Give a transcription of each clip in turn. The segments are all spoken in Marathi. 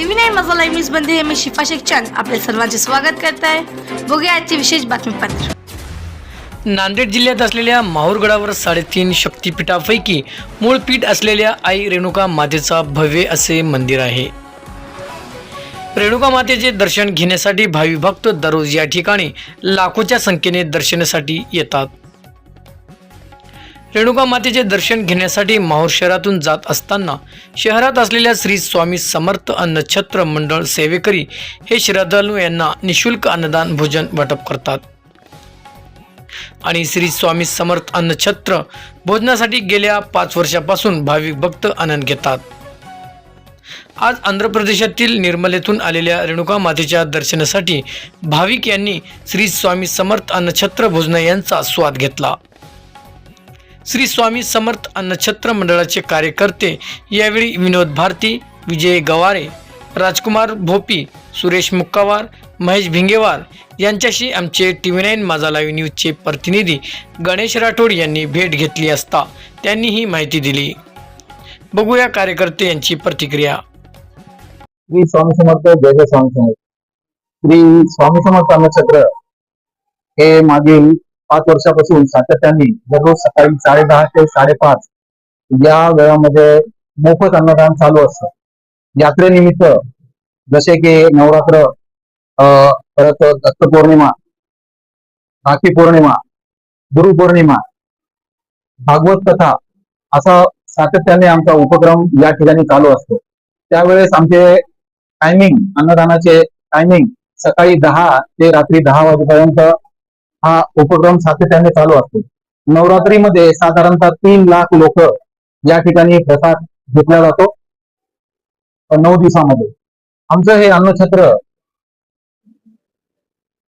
टीव्ही नाईन लाईव्ह न्यूजमध्ये मी शिफा शेखचंद आपल्या सर्वांचे स्वागत करत आहे बघूया आजचे विशेष बातमीपत्र. नांदेड जिल्ह्यात असलेल्या माहूरगडावर साडेतीन शक्तिपीठापैकी मूळ पीठ असलेल्या आई रेणुका मातेचा भव्य असे मंदिर आहे. रेणुका मातेचे दर्शन घेण्यासाठी भावी भक्त दररोज या ठिकाणी लाखोच्या संख्येने दर्शनासाठी येतात. रेणुका मातेचे दर्शन घेण्यासाठी माहूर शहरातून जात असताना शहरात असलेल्या श्री स्वामी समर्थ अन्नछत्र मंडळ सेवेकरी हे श्रद्धालू यांना निशुल्क अन्नदान भोजन वाटप करतात. आणि श्री स्वामी समर्थ अन्नछत्र भोजनासाठी गेल्या पाच वर्षापासून भाविक भक्त आनंद घेतात. आज आंध्र प्रदेशातील निर्मलेतून आलेल्या रेणुका मातेच्या दर्शनासाठी भाविक यांनी श्री स्वामी समर्थ अन्नछत्र भोजना यांचा स्वाद घेतला. श्री स्वामी समर्थ अन्नछत्र मंडळाचे कार्यकर्ते यावेळी विनोद भारती विजय गवारे राजकुमार भोपी सुरेश मुक्कावार महेश भिंगेवार यांच्याशी आमचे T V nine Majha live न्यूजचे प्रतिनिधी गणेश राठोड यांनी भेट घेतली असता त्यांनी ही माहिती दिली. बघूया कार्यकर्ते यांची प्रतिक्रिया. श्री स्वामी समर्थ जय जय स्वामी समर्थ. श्री स्वामी समर्थ अन्नछत्र हे मागील पाच वर्षापासून सातत्याने दररोज सकाळी साडेदहा ते साडेपाच या वेळामध्ये मोफत अन्नदान चालू असतं. यात्रेनिमित्त जसे की नवरात्र अं, परत दत्त पौर्णिमा राखी पौर्णिमा गुरुपौर्णिमा भागवत कथा असा सातत्याने आमचा उपक्रम या ठिकाणी चालू असतो. त्यावेळेस आमचे टायमिंग अन्नदानाचे टायमिंग सकाळी दहा ते रात्री दहा वाजेपर्यंत हा उपक्रम सातत्याने चालू असतो. नवरात्रीमध्ये साधारणतः तीन लाख लोक या ठिकाणी प्रसाद घेतला जातो. नऊ दिवसामध्ये. आमचं हे अन्नछत्र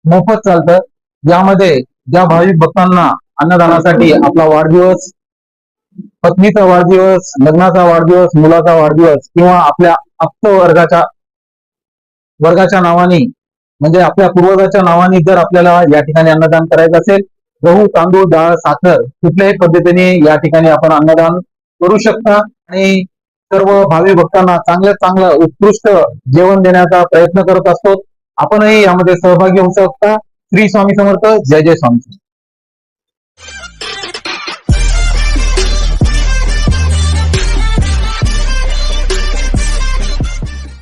मोफत चालतं. यामध्ये ज्या भाविक भक्तांना अन्नदानासाठी आपला वाढदिवस पत्नीचा वाढदिवस लग्नाचा वाढदिवस मुलाचा वाढदिवस किंवा आपल्या आप्त वर्गाच्या वर्गाच्या नावाने म्हणजे आपल्या पूर्वजाच्या नावाने जर आपल्याला या ठिकाणी अन्नदान करायचं असेल गहू तांदूळ डाळ साखर कुठल्याही पद्धतीने या ठिकाणी आपण अन्नदान करू शकता. आणि सर्व भावी भक्तांना चांगल्यात चांगलं उत्कृष्ट जेवण देण्याचा प्रयत्न करत असतो. आपणही यामध्ये सहभागी होऊ शकता. श्री स्वामी समर्थ. जय जय स्वामी समर्थ.